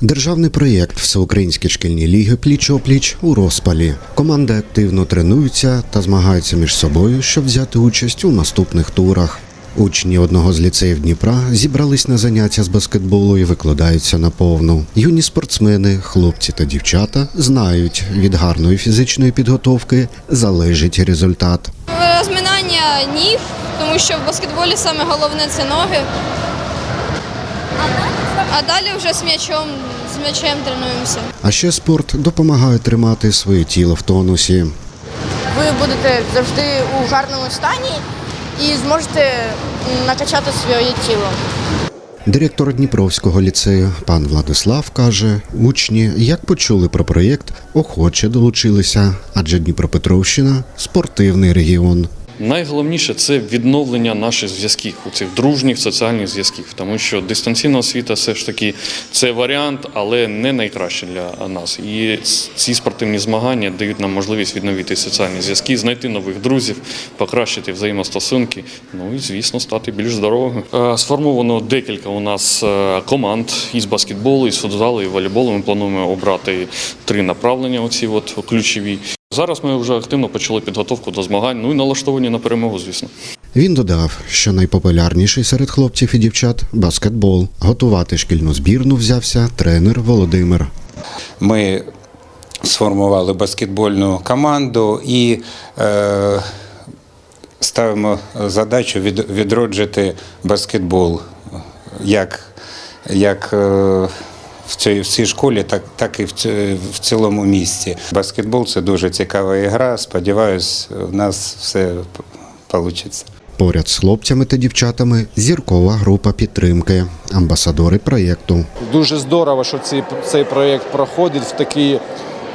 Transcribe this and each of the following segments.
Державний проєкт Всеукраїнські шкільні ліги пліч-опліч у розпалі. Команди активно тренуються та змагаються між собою, щоб взяти участь у наступних турах. Учні одного з ліцеїв Дніпра зібрались на заняття з баскетболу і викладаються на повну. Юні спортсмени, хлопці та дівчата знають, від гарної фізичної підготовки залежить результат. Розминання ніг, тому що в баскетболі саме головне це ноги. А далі вже з м'ячом, з м'ячем тренуємося. А ще спорт допомагає тримати своє тіло в тонусі. ви будете завжди у гарному стані і зможете накачати своє тіло. Директор Дніпровського ліцею пан Владислав каже, учні, як почули про проєкт, охоче долучилися, адже Дніпропетровщина спортивний регіон. Найголовніше це відновлення наших зв'язків, у цих дружніх соціальних зв'язків, тому що дистанційна освіта все ж таки це варіант, але не найкраще для нас. І ці спортивні змагання дають нам можливість відновити соціальні зв'язки, знайти нових друзів, покращити взаємостосунки. Ну і звісно, стати більш здоровими. Е, Сформовано декілька у нас е, команд із баскетболу, із футзалу і волейболу. Ми плануємо обрати три направлення. Оці от ключові. Зараз ми вже активно почали підготовку до змагань. Ну і налаштовані на перемогу, звісно. Він додав, що найпопулярніший серед хлопців і дівчат баскетбол. Готувати шкільну збірну взявся тренер Володимир. Ми сформували баскетбольну команду і е, ставимо задачу від, відроджити баскетбол як, як е, в цій, в цій школі, так, так і в, в цілому місті. Баскетбол це дуже цікава ігра. Сподіваюсь, в нас все вийде. Поряд з хлопцями та дівчатами зіркова група підтримки, амбасадори проєкту. Дуже здорово, що цей, цей проєкт проходить в такий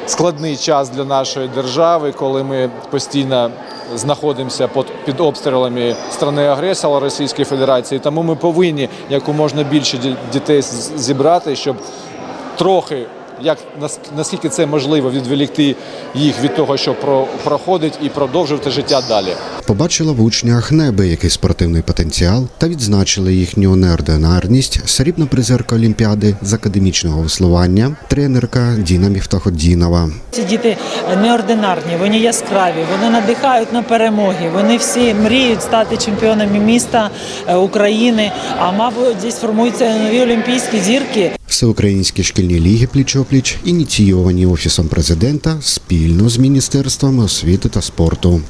складний час для нашої держави, коли ми постійно знаходимося під, обстрілами страни-агресора Російської Федерації. Тому ми повинні якомога більше ді- дітей зібрати, щоб трохи, як нас- наскільки це можливо, відволікти їх від того, що про, проходить, і продовжувати життя далі. Побачила в учнях неабиякий спортивний потенціал та відзначили їхню неординарність срібна призерка Олімпіади з академічного веслування, тренерка Діна Міфтаходдінова. Ці діти неординарні, вони яскраві, вони надихають на перемоги. Вони всі мріють стати чемпіонами міста е, України. А мабуть, десь формуються нові олімпійські зірки. Всеукраїнські шкільні ліги пліч-опліч ініційовані офісом президента спільно з міністерствами освіти та спорту.